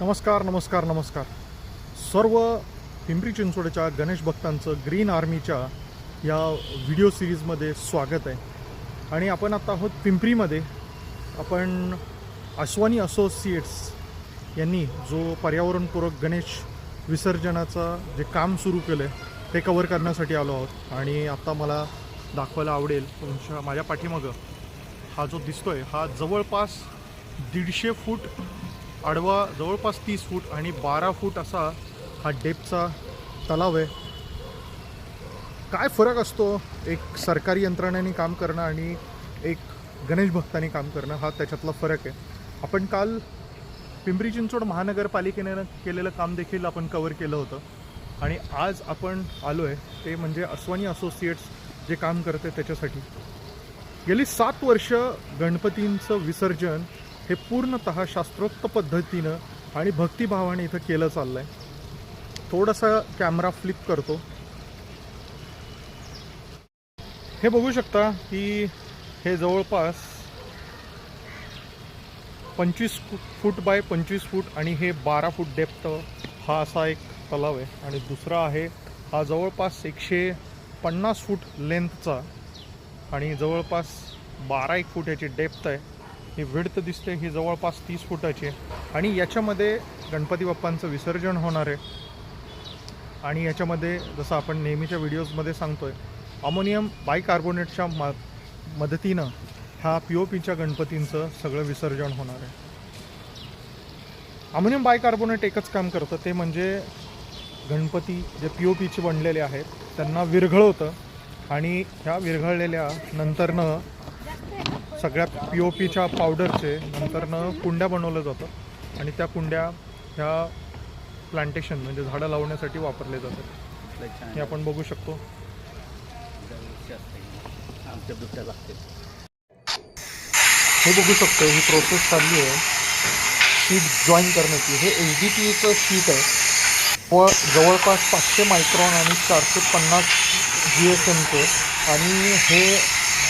नमस्कार नमस्कार नमस्कार. सर्व पिंपरी चिंचवडच्या गणेश भक्तांचं ग्रीन आर्मीच्या या व्हिडिओ सिरीजमध्ये स्वागत आहे. आणि आपण आता आहोत पिंपरीमध्ये. आपण अश्वानी असोसिएट्स यांनी जो पर्यावरणपूरक गणेश विसर्जनाचं जे काम सुरू केलं आहे ते कवर करण्यासाठी आलो आहोत. आणि आता मला दाखवायला आवडेल तुमच्या माझ्या पाठीमागं हा जो दिसतो आहे हा जवळपास दीडशे फूट आडवा जवळपास तीस फूट आणि बारा फूट असा हा डेपचा तलाव आहे. काय फरक असतो एक सरकारी यंत्रणाने काम करणं आणि एक गणेश भक्तांनी काम करणं हा त्याच्यातला फरक आहे. आपण काल पिंपरी चिंचवड महानगरपालिकेनं केलेलं काम देखील आपण कवर केलं होतं. आणि आज आपण आलो आहे ते म्हणजे अस्वानी असोसिएट्स जे काम करते त्याच्यासाठी. गेली सात वर्ष गणपतींचं विसर्जन हे पूर्णतः शास्त्रोक्त पद्धतीनं आणि भक्तिभावाने इथं केलं चाललं आहे थोडासा कॅमेरा फ्लिप करतो. हे बघू शकता की हे जवळपास पंचवीस फूट बाय पंचवीस फूट आणि हे बारा फूट डेप्थ हा असा एक तलाव आहे. आणि दुसरा आहे हा जवळपास एकशे पन्नास फूट लेंथचा आणि जवळपास बारा एक फूट याची डेप्थ आहे. ही विड्थ दिसते ही जवळपास तीस फुटाची. आहे आणि याच्यामध्ये गणपती बाप्पांचं विसर्जन होणार आहे. आणि याच्यामध्ये जसं आपण नेहमीच्या व्हिडिओजमध्ये सांगतो आहे अमोनियम बायकार्बोनेटच्या म मदतीनं ह्या पी ओ पीच्या गणपतींचं सगळं विसर्जन होणार आहे. अमोनियम बायकार्बोनेट एकच काम करतं ते म्हणजे गणपती जे पी ओ पीचे बनलेले आहेत त्यांना विरघळवतं. आणि ह्या विरघळलेल्या नंतरनं सगळ्या पी ओ पीच्या पावडरचे नंतरनं कुंड्या बनवलं जातं आणि त्या कुंड्या ह्या प्लांटेशन म्हणजे झाडं लावण्यासाठी वापरले जातात. हे आपण बघू शकतो. आमच्या लागते हे बघू शकतो ही प्रोसेस चालली आहे. शीट जॉईन करण्याची. हे एच डी पी एचं शीट आहे. व जवळपास पाचशे मायक्रॉन आणि चारशे पन्नास जी एस एमचं आणि हे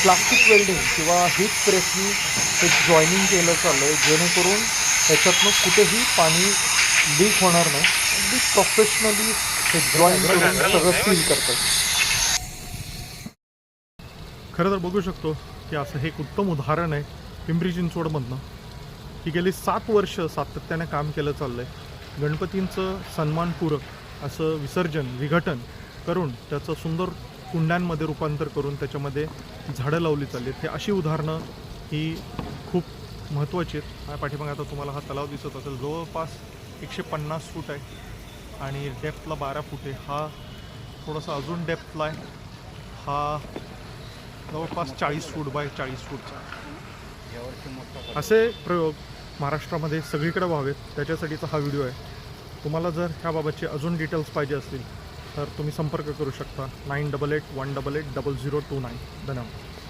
प्लास्टिक वेल्डिंग किंवा हीट प्रेसनी हे जॉईनिंग केलं चाललं आहे जेणेकरून त्याच्यातनं कुठेही पाणी लीक होणार नाही. अगदी प्रोफेशनली हे जॉईन करून सगळं सील करतात. खरं तर बघू शकतो की असं हे एक उत्तम उदाहरण आहे पिंपरी चिंचवडमधनं. की गेली सात वर्ष सातत्याने काम केलं चाललं आहे गणपतींचं सन्मानपूरक असं विसर्जन विघटन करून त्याचं सुंदर कुंड्यांमध्ये रूपांतर करून त्याच्यामध्ये झाडं लावली चालली आहेत. हे अशी उदाहरणं ही खूप महत्त्वाची आहेत. माझ्या पाठीमागे आता तुम्हाला हा तलाव दिसत असेल. जवळपास एकशे पन्नास फूट आहे आणि डेप्थला बारा फूट आहे. हा थोडासा अजून डेप्थला आहे. हा जवळपास चाळीस फूट बाय चाळीस फूटचा असे प्रयोग महाराष्ट्रामध्ये सगळीकडे व्हावेत. त्याच्यासाठीचा हा व्हिडिओ आहे. तुम्हाला जर ह्याबाबतचे अजून डिटेल्स पाहिजे असतील तर तुम्ही संपर्क करू शकता nine double eight one double eight double zero two nine. धन्यवाद.